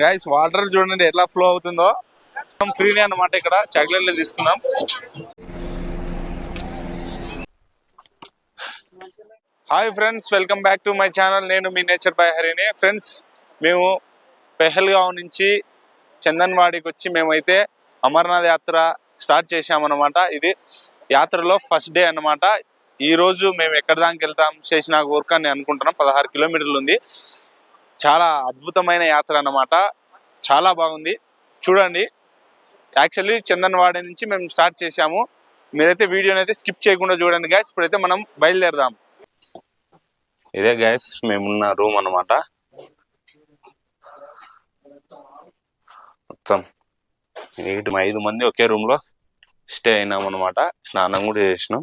Guys water చూడండి ఎట్లా flow అవుతుందో. ఫ్రీనే అన్నమాట ఇక్కడ. చాక్లెట్లు తీసుకున్నాం. Hi friends welcome back to my channel నేను మీ నేచర్ బై హరిని ఫ్రెండ్స్ మేము పెహల్గావ్ నుంచి చందన్వాడికి వచ్చి మేమైతే అమర్నాథ్ యాత్ర స్టార్ట్ చేసామన్నమాట ఇది యాత్రలో ఫస్ట్ డే అన్నమాట. ఈ రోజు మేము ఎక్కడి దానికి వెళ్తాం చేసిన వర్క్ అని అనుకుంటున్నాం. పదహారు కిలోమీటర్లు ఉంది. చాలా అద్భుతమైన యాత్ర అన్నమాట. చాలా బాగుంది. చూడండి. యాక్చువల్లీ చందన్వాడ నుంచి మేము స్టార్ట్ చేసాము మీరైతే వీడియోని అయితే స్కిప్ చేయకుండా చూడండి గాయస్ ఇప్పుడైతే మనం బయలుదేరదాం. ఇదే గైస్ మేమున్న రూమ్ అన్నమాట. మొత్తం ఎయిట్ ఐదు మంది ఒకే రూమ్లో స్టే అయినాం అనమాట స్నానం కూడా చేసినాం.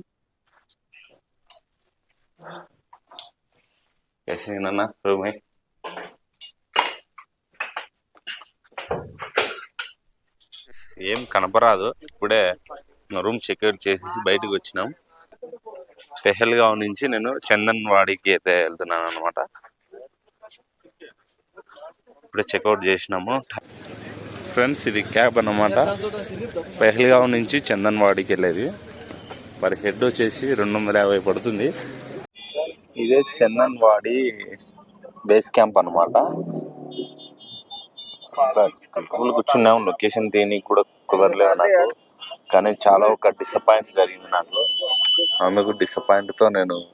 చేసిన రూమ్ ఏం కనపరాదు. ఇప్పుడే రూమ్ చెక్అవుట్ చేసేసి బయటకు వచ్చినాం. పెహల్గావ్ నుంచి నేను చందన్ వాడికి అయితే వెళ్తున్నాను అనమాట ఇప్పుడే చెక్అవుట్ చేసినాము. ఫ్రెండ్స్ ఇది క్యాబ్ అన్నమాట. పెహల్గావ్ నుంచి చందన్ వాడికి వెళ్ళేది. పర్ హెడ్ వచ్చేసి రెండు వందల యాభై పడుతుంది. ఇదే చందన్ వాడి బేస్ క్యాంప్ అనమాట కూర్చున్నాం లొకేషన్ తీయనికి కూడా కుదరలేదు నాకు. కానీ చాలా ఒక డిసప్పాయింట్ జరిగింది నాకు. అందుకు డిసప్పాయింట్తో నేను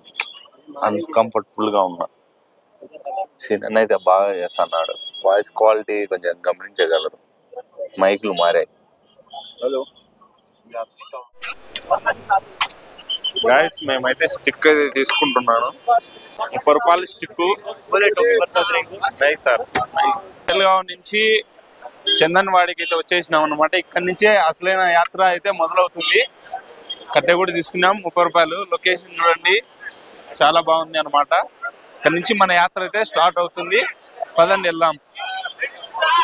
అన్కంఫర్టబుల్గా ఉన్నా. సీన్ అయితే బాగా చేస్తున్నాడు. వాయిస్ క్వాలిటీ కొంచెం గమనించగలరు. మైకులు మారాయి. హలో. గాయస్ మేమైతే స్టిక్ అయితే తీసుకుంటున్నాను. ముప్పై రూపాయల స్టిక్ సార్ తెలంగాణ నుంచి చందన్వాడికి అయితే వచ్చేసినాం అనమాట ఇక్కడ నుంచే అసలైన యాత్ర అయితే మొదలవుతుంది. కట్టె కూడా తీసుకున్నాం ముప్పై రూపాయలు. లొకేషన్ చూడండి. చాలా బాగుంది అనమాట ఇక్కడ నుంచి మన యాత్ర అయితే స్టార్ట్ అవుతుంది. పదండి వెళ్దాం.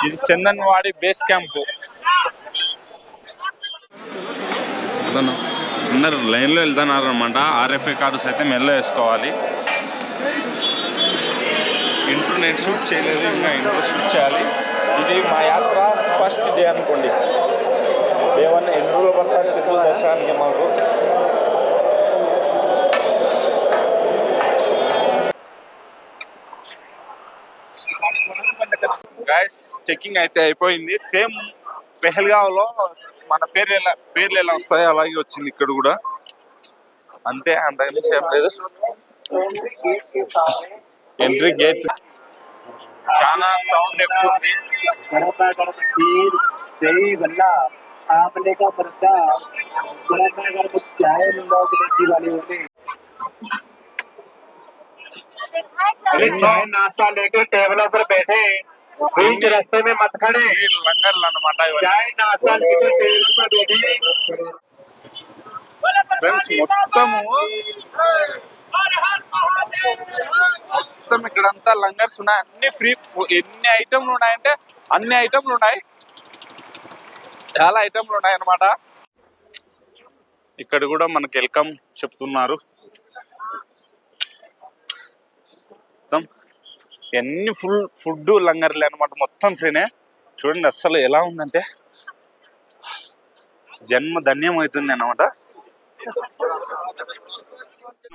ఇది చందన్వాడి బేస్ క్యాంప్. అందరు లైన్లో వెళ్తున్నారు అనమాట ఆర్ఎఫ్ఐ కార్డ్స్ అయితే మెల్ల వేసుకోవాలి. ఇంట్రో నేను షూట్ చేయలేదు ఇంకా ఇంట్రో షూట్ చేయాలి. ఇది మా యాత్ర ఫస్ట్ డే అనుకోండి. డే వన్ ఎన్ని రోజులు పడతారు తిరుమల దర్శనానికి మాకు. గాయస్ చెకింగ్ అయితే అయిపోయింది. సేమ్ పెహల్గావ్లో మన పేర్లు ఎలా పేర్లు ఎలా వస్తాయో అలాగే వచ్చింది ఇక్కడ కూడా. అంతే అంతకుమించి ఏం లేదు ఎంట్రీ గేట్ చాలా సౌండ్ ఎక్కువ ఉంది गरम गरम खीर दही बल्ला आमले का पर्दा गरम गरम चाय लोग इलायची वाली होने अरे चाय नाश्ता लेके टेबलों पर बैठे बीच रास्ते में मत खड़े ఈ లంగర్లు అన్నమాట ఇవన్నీ. चाय नाश्ता लेके टेबलों पर बैठे ఫ్రెండ్స్ మొత్తము మొత్తం ఇక్కడంతా లంగర్స్ ఉన్నాయి. అన్ని ఫ్రీ ఎన్ని ఐటమ్లు ఉన్నాయంటే అన్ని ఐటమ్లు ఉన్నాయి. చాలా ఐటమ్లు ఉన్నాయి అన్నమాట ఇక్కడ కూడా మనకి వెల్కమ్ చెప్తున్నారు. మొత్తం ఎన్ని ఫుల్ ఫుడ్ లంగర్లే అనమాట మొత్తం ఫ్రీనే. చూడండి అస్సలు ఎలా ఉందంటే జన్మ ధన్యం అవుతుంది అన్నమాట.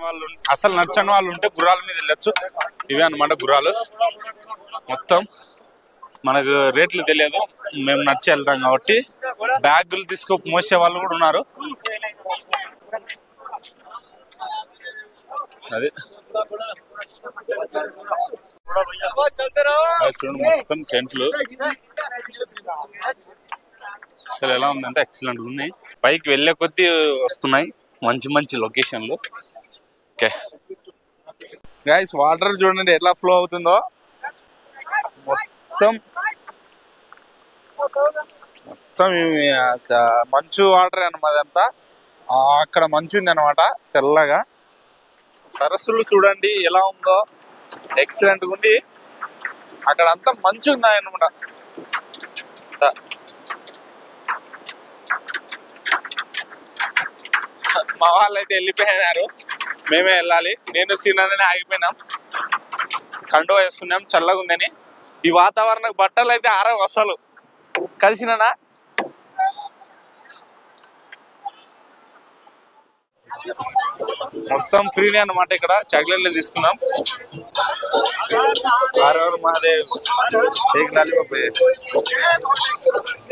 వాళ్ళు అసలు నచ్చని వాళ్ళు ఉంటే గుర్రాల మీద వెళ్ళొచ్చు. ఇవే అనమాట గుర్రాలు. మొత్తం మనకు రేట్లు తెలియదు. మేము నడిచి వెళ్తాం కాబట్టి బ్యాగులు తీసుకో మోసే వాళ్ళు కూడా ఉన్నారు. అది. అది చూడండి మొత్తం టెంట్లు. అసలు ఎలా ఉందంటే ఎక్సలెంట్ ఉన్నాయి. పైకి వెళ్ళే కొద్దీ వస్తున్నాయి. మంచి మంచి లొకేషన్లు ఓకే. గాయస్ వాటర్ చూడండి ఎట్లా ఫ్లో అవుతుందో. మొత్తం మొత్తం మంచు వాటర్ అనమాట అంతా. అక్కడ మంచు ఉంది అనమాట తెల్లగా. సరస్సులు చూడండి ఎలా ఉందో. ఎక్సలెంట్గా ఉంది. అక్కడ అంతా మంచు ఉన్నాయి అనమాట మా వాళ్ళు అయితే వెళ్ళిపోయినారు. మేమే వెళ్ళాలి. నేను సీనానే ఆగిపోయినాం. కండువా వేసుకున్నాం చల్లగా ఉందని. ఈ వాతావరణం బట్టలు అయితే ఆరవు అసలు. కలిసినానా? మొత్తం ఫ్రీనే అన్నమాట ఇక్కడ. చాక్లెట్లు తీసుకున్నాం. ఆరవర్ మహాదేవ్.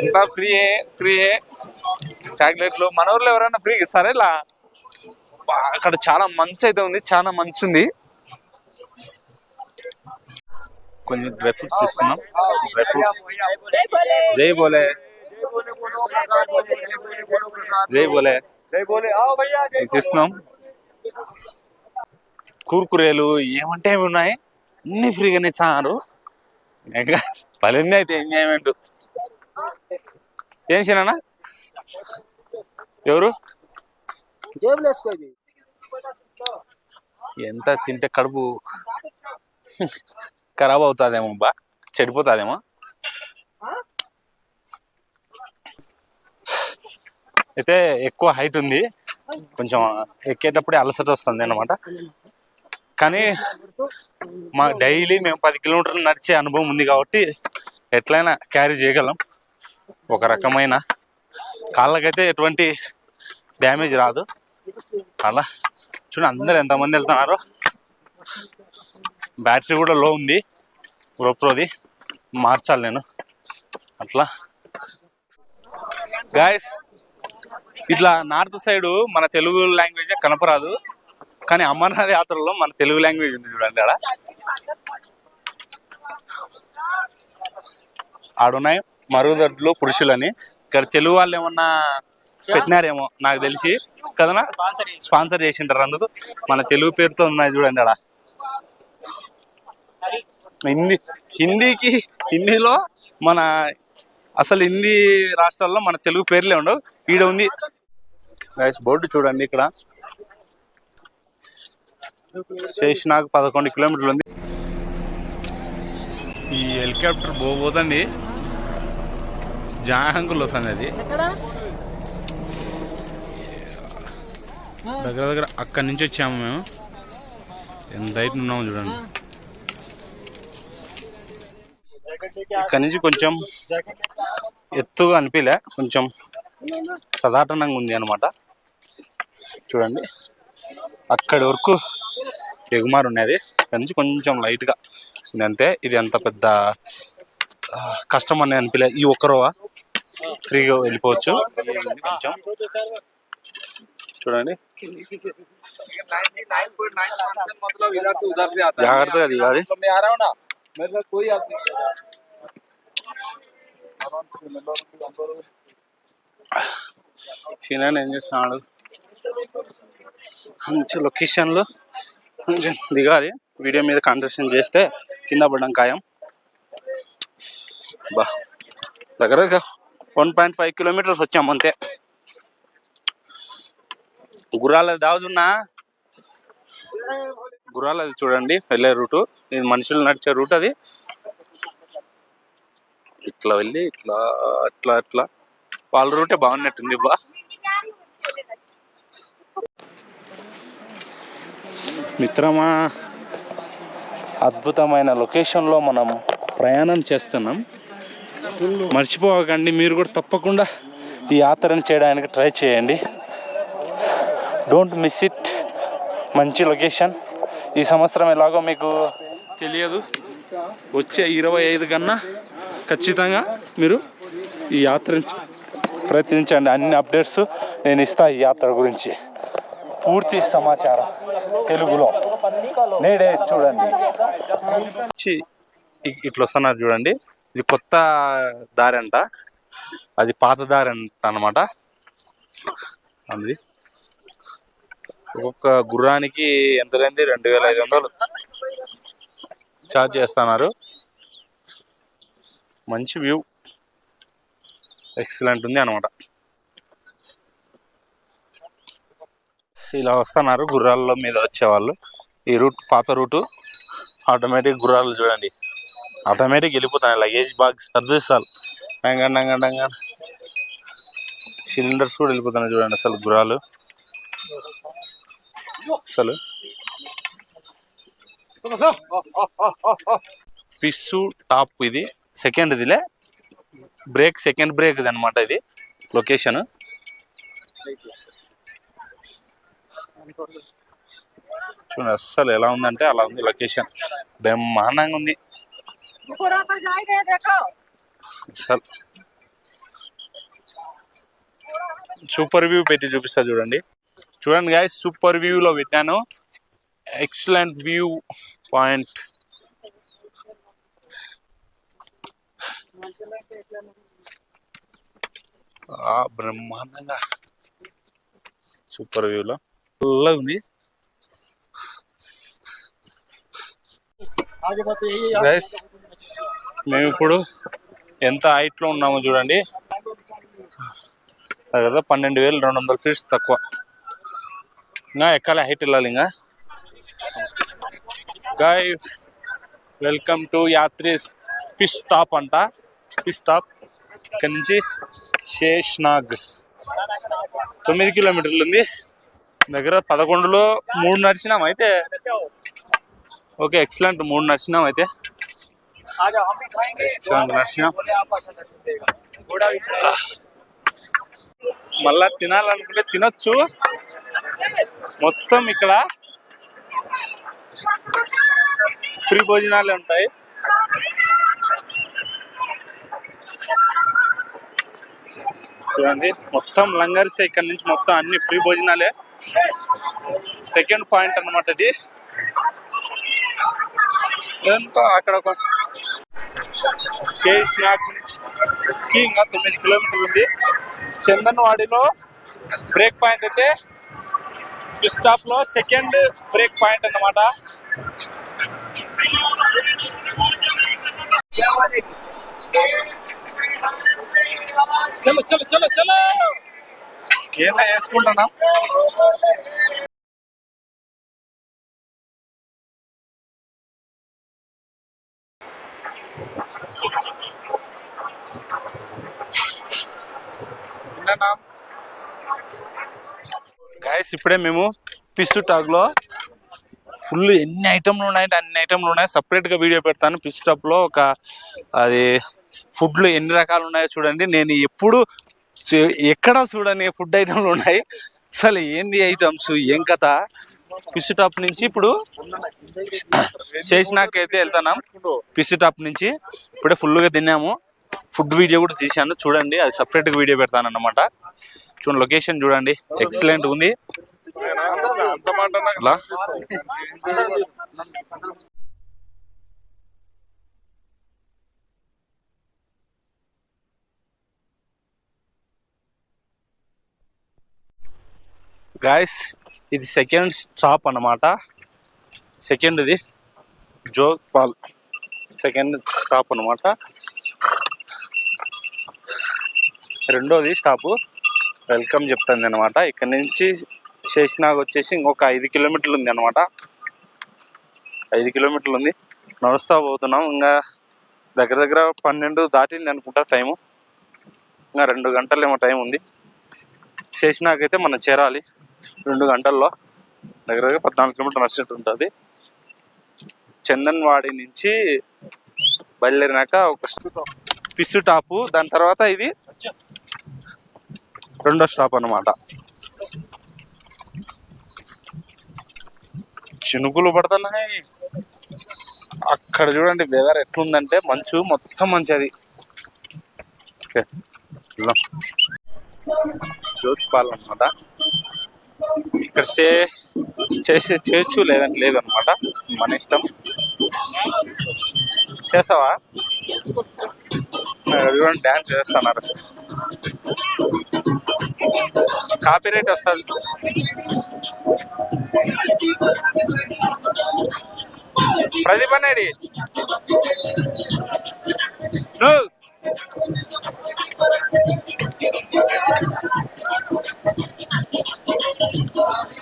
ఇంకా ఫ్రీయే ఫ్రీయే. చాక్లెట్లు. మన ఊర్లో ఎవరైనా ఫ్రీ? సరేలా? అక్కడ చాలా మంచి అయితే ఉంది చాలా మంచి ఉంది. కొన్ని డ్రై ఫ్రూట్స్ తీసుకున్నాం డ్రై ఫ్రూట్స్ జై బోలే. జై బోలే. తీసుకున్నాం కూరకురేలు ఏమంటే ఏమి ఉన్నాయి. అన్ని ఫ్రీగానే చారు ఇంకా పలింది అయితే ఎంజాయ్మెంట్ ఏం చేయనా ఎవరు? జేబులు వేసుకో ఎంత తింటే కడుపు ఖరాబ్ అవుతుందేమో బా చెడిపోతుందేమో. అయితే ఎక్కువ హైట్ ఉంది. కొంచెం ఎక్కేటప్పుడే అలసట వస్తుంది అన్నమాట. కానీ మా డైలీ మేము పది కిలోమీటర్లు నడిచే అనుభవం ఉంది కాబట్టి ఎట్లయినా క్యారీ చేయగలం. ఒక రకమైన కాళ్ళకైతే ఎటువంటి డ్యామేజ్ రాదు. అలా. చూడండి అందరు ఎంతమంది వెళ్తున్నారు. బ్యాటరీ కూడా లో ఉంది. ప్రోప్రోది మార్చాలి నేను. అట్లా. గాయస్ ఇట్లా నార్త్ సైడ్ మన తెలుగు లాంగ్వేజ్ కనపరాదు. కానీ అమర్నాథ్ యాత్రలో మన తెలుగు లాంగ్వేజ్ ఉంది చూడండి ఆడ. ఆడున్నాయి. మరుగుదొడ్లు పురుషులని. ఇక్కడ తెలుగు వాళ్ళు ఏమన్నా పెట్టినారేమో నాకు తెలిసి. కదనా స్పాన్సర్ చేసింటారు అందుకు. మన తెలుగు పేరుతో ఉన్నాయి చూడండి అడా హిందీ హిందీకి హిందీలో మన అసలు హిందీ రాష్ట్రాల్లో మన తెలుగు పేర్లే ఉండవు. ఈడ ఉంది. బోర్డు చూడండి ఇక్కడ. శేషనాగ్ పదకొండు కిలోమీటర్లు ఉంది. ఈ హెలికాప్టర్ పోబోతండి జాంగులు వస్తుంది అది ఎక్కడ దగ్గర దగ్గర అక్కడి నుంచి వచ్చాము మేము. ఎంత హైట్ ఉన్నాము చూడండి. ఇక్కడి నుంచి కొంచెం ఎత్తుగా అనిపించలే కొంచెం సదాటనంగా ఉంది అనమాట చూడండి. అక్కడి వరకు ఎగుమారు ఉన్నది. ఇక్కడి నుంచి కొంచెం లైట్గా ఉంది అంతే. ఇది అంత పెద్ద కష్టం అని అనిపించలే ఈ ఒక్కరోవా ఫ్రీగా వెళ్ళిపోవచ్చు. కొంచెం చూడండి. జాగ్రత్తగా దిగాలి. చిన్న ఏం చేస్తున్నాడు? మంచి లొకేషన్లో కొంచెం దిగాలి. వీడియో మీద కాన్సన్ట్రేషన్ చేస్తే కింద పడడం ఖాయం. బా. దగ్గర వన్ పాయింట్ ఫైవ్ కిలోమీటర్స్ వచ్చాము అంతే. గుర్రాలది దావుతున్నా గుర్రాలది చూడండి వెళ్ళే రూటు. ఇది మనుషులు నడిచే రూట్ అది. ఇట్లా వెళ్ళి ఇట్లా అట్లా అట్లా. వాళ్ళ రూటే బాగున్నట్టుంది బా. మిత్రమా అద్భుతమైన లొకేషన్లో మనం ప్రయాణం చేస్తున్నాం. మర్చిపోకండి మీరు కూడా తప్పకుండా ఈ యాత్రను చేయడానికి ట్రై చేయండి. డోంట్ మిస్ ఇట్ మంచి లొకేషన్. ఈ సంవత్సరం ఎలాగో మీకు తెలియదు. వచ్చే ఇరవై ఐదు కన్నా ఖచ్చితంగా మీరు ఈ యాత్ర ప్రయత్నించండి. అన్ని అప్డేట్స్ నేను ఇస్తా ఈ యాత్ర గురించి. పూర్తి సమాచారం తెలుగులో. నేడే చూడండి. వచ్చి ఇట్లా వస్తున్నారు చూడండి. ఇది కొత్త దారి అంట. అది పాత దారి అంట అనమాట అది ఒక్కొక్క గుర్రానికి ఎంత లేనిది రెండు వేల ఐదు వందలు. ఛార్జ్ చేస్తున్నారు. మంచి వ్యూ. ఎక్సలెంట్ ఉంది అనమాట ఇలా వస్తున్నారు గుర్రాల మీద వచ్చేవాళ్ళు ఈ రూట్ పాత రూటు. ఆటోమేటిక్ గుర్రాలు చూడండి. ఆటోమేటిక్ వెళ్ళిపోతాయి లగేజ్ బాగ్స్ సర్దిస్తారు డంగన్ డంగన్ డంగన్ సిలిండర్స్ కూడా వెళ్ళిపోతున్నాయి చూడండి అసలు గుర్రాలు. అసలు? పిస్సు టాప్ ఇది. సెకండ్ ఇదిలే. బ్రేక్ సెకండ్ బ్రేక్ ఇది అనమాట ఇది. లొకేషన్ చూడండి అస్సలు ఎలా ఉందంటే అలా ఉంది లొకేషన్ బ్రహ్మాండంగా ఉంది. అసలు సూపర్ వ్యూ పెట్టి చూపిస్తా చూడండి. చూడండి గాయ సూపర్ వ్యూలో పెట్టాను. ఎక్సలెంట్ వ్యూ పాయింట్ ఆ బ్రహ్మాండంగా. సూపర్ వ్యూలో ఫుల్గా ఉంది. గైస్ మేము ఇప్పుడు ఎంత హైట్లో ఉన్నామో చూడండి. కదా పన్నెండు వేలు రెండు వందల ఫీట్స్ తక్కువ. ఇంకా ఎక్కాలి హైట్ వెళ్ళాలి ఇంకా. Guys welcome to Yatri pit stop అంట. పిస్ స్టాప్ ఇక్కడ నుంచి శేష్నాగ్ తొమ్మిది కిలోమీటర్లు ఉంది. దగ్గర పదకొండులో మూడు నడిచినాం అయితే. ఓకే ఎక్సలెంట్ మూడు నడిచినాం అయితే. ఎక్సలెంట్ నడిచినాం. మళ్ళా తినాలనుకుంటే తినొచ్చు. మొత్తం ఇక్కడ ఫ్రీ భోజనాలే ఉంటాయి. చూడండి మొత్తం లంగర్స్ ఇక్కడ నుంచి మొత్తం అన్ని ఫ్రీ భోజనాలే. సెకండ్ పాయింట్ అన్నమాట ఇది. అక్కడ ఒక శేష్నాగ్ నుంచి ఇంకా తొమ్మిది కిలోమీటర్లు ఉంది. చందన్వాడిలో బ్రేక్ పాయింట్ అయితే ఫిఫ్త్ స్టాప్ లో సెకండ్ బ్రేక్ పాయింట్ అన్నమాట చలో చలో చలో చలో కేలా వేసుకుంటున్నా నా గాయస్ ఇప్పుడే మేము పిస్సు టాక్లో ఫుల్ ఎన్ని ఐటమ్లు ఉన్నాయంటే అన్ని ఐటమ్లు ఉన్నాయి. సపరేట్గా వీడియో పెడతాను. పిస్సు టాప్లో ఒక అది ఫుడ్లు ఎన్ని రకాలు ఉన్నాయో చూడండి. నేను ఎప్పుడు ఎక్కడ చూడని ఫుడ్ ఐటమ్లు ఉన్నాయి. అసలు ఏంది ఐటమ్స్ ఏం కథ? పిస్సు టాప్ నుంచి ఇప్పుడు చేసినాక అయితే వెళ్తున్నాం. పిస్సు టాప్ నుంచి ఇప్పుడే full గా తిన్నాము. ఫుడ్ వీడియో కూడా తీశాను. చూడండి అది సపరేట్గా గా వీడియో పెడతాను అన్నమాట చూడండి లొకేషన్ చూడండి. ఎక్సలెంట్ ఉంది. అలా గాయస్ ఇది సెకండ్ స్టాప్ అన్నమాట. సెకండ్ ఇది. జోగ్ పాల్ సెకండ్ స్టాప్ అన్నమాట. రెండోది స్టాపు. వెల్కమ్ చెప్తుంది అనమాట ఇక్కడ నుంచి శేషనాగ్ వచ్చేసి ఇంకొక ఐదు కిలోమీటర్లు ఉంది అనమాట ఐదు కిలోమీటర్లు ఉంది. నడుస్తూ పోతున్నాం. ఇంకా దగ్గర దగ్గర పన్నెండు దాటింది అనుకుంటా టైము. ఇంకా రెండు గంటలు ఏమో టైం ఉంది. శేషనాగ్ అయితే మనం చేరాలి. రెండు గంటల్లో. దగ్గర దగ్గర పద్నాలుగు కిలోమీటర్లు నడిచినట్టు ఉంటుంది. చందన్వాడి నుంచి బయలుదేరినాక ఒక పిస్సు టాపు. దాని తర్వాత ఇది రెండో స్టాప్ అన్నమాట. చినుకులు పడుతున్నాయి. అక్కడ చూడండి వెదర్ ఎట్లుందంటే మంచు మొత్తం మంచి అది. ఓకే వెళ్దాం. జ్యోతిపాల్ అనమాట ఇక్కడ స్టే చేసే చేయొచ్చు లేదంటే లేదనమాట మన ఇష్టం. చేసావా? చూడండి డ్యాన్స్ చేస్తున్నారు. కాపీరేట్ వస్తుంది. ప్రదీప్ అన్నాడు నువ్వు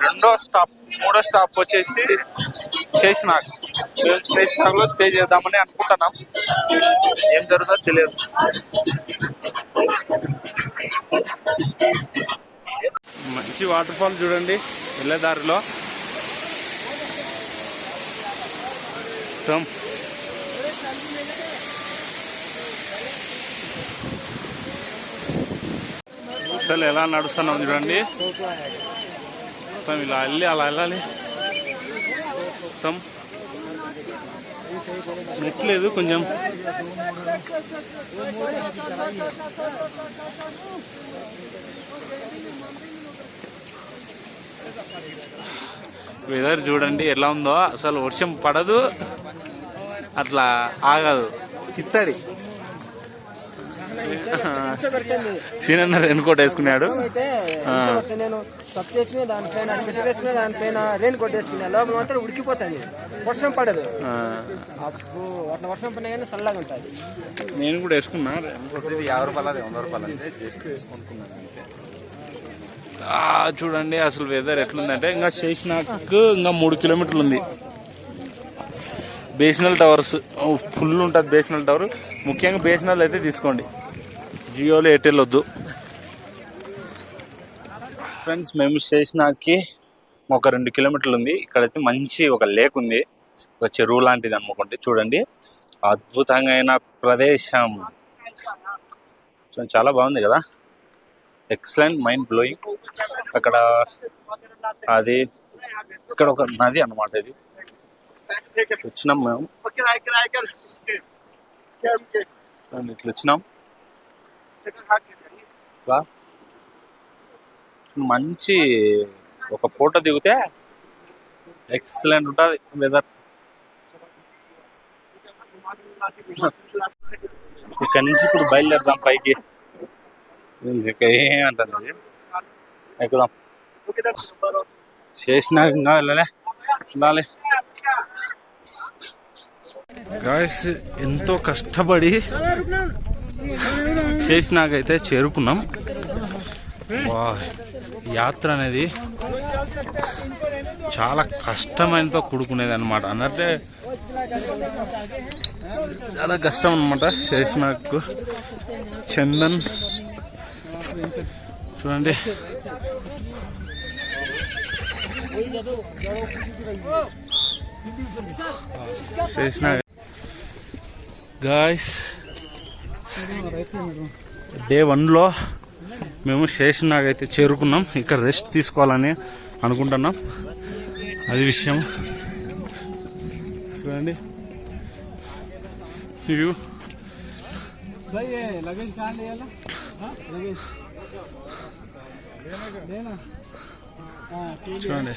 రెండో స్టాప్ మూడో స్టాప్ వచ్చేసి శేషనాగ్. మేము శేషనాగ్లో స్టే చేద్దామని అనుకుంటున్నాం. ఏం జరుగుతుందో తెలియదు. మంచి వాటర్ ఫాల్ చూడండి వెళ్ళే దారిలో. అసలు ఎలా నడుస్తున్నాం చూడండి. మొత్తం ఇలా వెళ్ళి అలా వెళ్ళాలి. మొత్తం నెట్లేదు కొంచెం. వెదర్ చూడండి ఎలా ఉందో. అసలు వర్షం పడదు. అట్లా ఆగదు. చిత్తడి. సీనన్న రెయిన్ కోట్ వేసుకున్నాడు నేను సబ్ చేసుకునే దానిపైన స్వెటర్ దానిపైన రెయిన్ కోట్ వేసుకునే లోపల మాత్రం ఉడికిపోతాను వర్షం పడదు. అప్పుడు అట్లా వర్షం పడినా కానీ చల్లగా ఉంటుంది. నేను కూడా వేసుకున్నా. యాభై రూపాయలు అది వంద రూపాయలు అంటే జస్ట్ అంతే. ఆ, చూడండి అసలు వెదర్ ఎట్లుందంటే ఇంకా శేషనాకు ఇంకా మూడు కిలోమీటర్లు ఉంది. బేసినల్ టవర్స్ ఫుల్ ఉంటుంది బేసినల్ టవర్ ముఖ్యంగా బేసినల్ అయితే తీసుకోండి. జియోలో ఎయిర్టెల్ వద్దు. ఫ్రెండ్స్ మేము శేషనాగ్కి ఒక రెండు కిలోమీటర్లు ఉంది. ఇక్కడైతే మంచి ఒక లేక్ ఉంది. ఒక చెరువు లాంటిది అనుకోండి చూడండి. అద్భుతంగా అయిన ప్రదేశం. చాలా బాగుంది కదా. ఎక్సలెంట్ మైండ్ బ్లోయింగ్ అక్కడ అది ఇక్కడ ఒక నది అన్నమాట ఇది. వచ్చినాం మేము. ఇట్లా వచ్చినాం. మంచి ఒక ఫోటో దిగితే ఎక్సలెంట్ ఉంటుంది వెదర్ ఇక్కడ నుంచి ఇప్పుడు బయలుదేరదాం పైకి. ఇంకా ఏమంటుంది ఎక్కుదాం. చేసినా ఇంకా వెళ్ళలే. వెళ్ళాలి గాయస్ ఎంతో కష్టపడి చేసినాకైతే చేరుకున్నాం. యాత్ర అనేది చాలా కష్టమైనతో కూడుకునేది అనమాట అన్నట్టే చాలా కష్టం అనమాట చేసినాకు. చందన్ చూడండి. చేసిన గాయస్ డే వన్లో మేము శేషనాగ్ అయితే చేరుకున్నాం. ఇక్కడ రెస్ట్ తీసుకోవాలని అనుకుంటున్నాం. అది విషయం. చూడండి. చూడండి.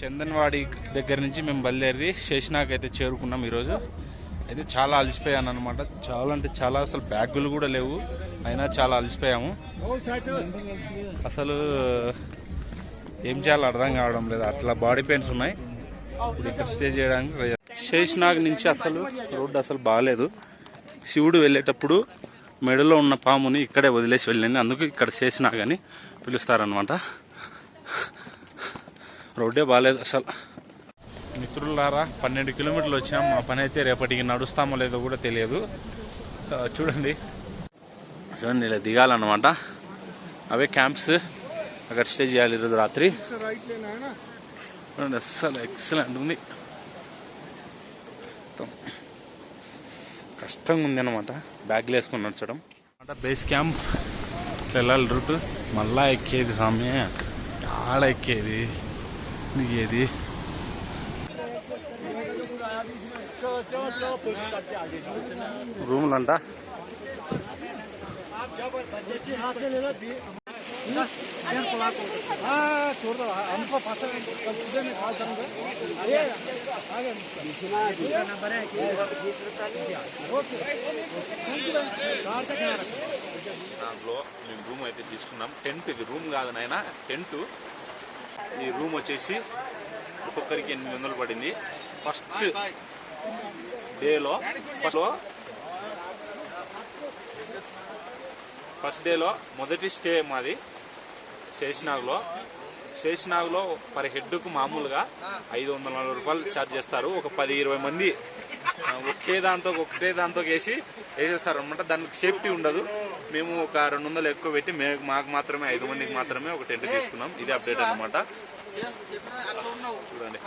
చందన్వాడి దగ్గర నుంచి మేము బయలుదేరి శేషనాగ్ అయితే చేరుకున్నాం ఈరోజు. అయితే చాలా అలసిపోయాను అనమాట చాలా అంటే చాలా అసలు బ్యాగులు కూడా లేవు. అయినా చాలా అలసిపోయాము. అసలు ఏం చేయాలో అర్థం కావడం లేదు. అట్లా బాడీ పెయిన్స్ ఉన్నాయి. ఇప్పుడు ఇక్కడ స్టే చేయడానికి ట్రై శేషనాగ్ నుంచి అసలు రోడ్డు అసలు బాగాలేదు శివుడు వెళ్ళేటప్పుడు మెడలో ఉన్న పాముని ఇక్కడే వదిలేసి వెళ్ళింది. అందుకు ఇక్కడ శేషనాగ్ అని పిలుస్తారనమాట రోడ్డే బాగాలేదు అసలు. మిత్రులారా పన్నెండు కిలోమీటర్లు వచ్చాం. మా పని అయితే రేపటికి నడుస్తామో లేదో కూడా తెలియదు. చూడండి. చూడండి ఇలా దిగాలన్నమాట. అవే క్యాంప్స్. అక్కడ స్టే చేయాలి ఈరోజు రాత్రి. చూడండి అస్సలు ఎక్సలెంట్ ఉంది. కష్టంగా ఉంది అనమాట బ్యాగ్లు వేసుకొని నడచడం. అంటే బేస్ క్యాంప్. ఇట్లా వెళ్ళాలి రూట్. మళ్ళా ఎక్కేది స్వామి. ఆడ ఎక్కేది దిగేది. రూమ్లు అంట చూడదా దాంట్లో మేము రూమ్ అయితే తీసుకున్నాం. టెంట్ ఇది రూమ్ కాదు నాయన టెంట్. ఈ రూమ్ వచ్చేసి ఒక్కొక్కరికి ఎనిమిది వందలు పడింది. ఫస్ట్ డేలో ఫస్ట్ ఫస్ట్ డేలో మొదటి స్టే మాది శేషనాగ్లో. శేషనాగ్లో పర్ హెడ్కు మామూలుగా ఐదు వందల నలభై రూపాయలు ఛార్జ్ చేస్తారు. ఒక పది ఇరవై మంది ఒకే దాంతో ఒకటే దాంతో వేసి వేసేస్తారు అనమాట దానికి సేఫ్టీ ఉండదు. మేము ఒక రెండు వందలు ఎక్కువ పెట్టి మే మాకు మాత్రమే ఐదు మందికి మాత్రమే ఒక టెంట్ తీసుకున్నాం. ఇది అప్డేట్ అనమాట చూడండి.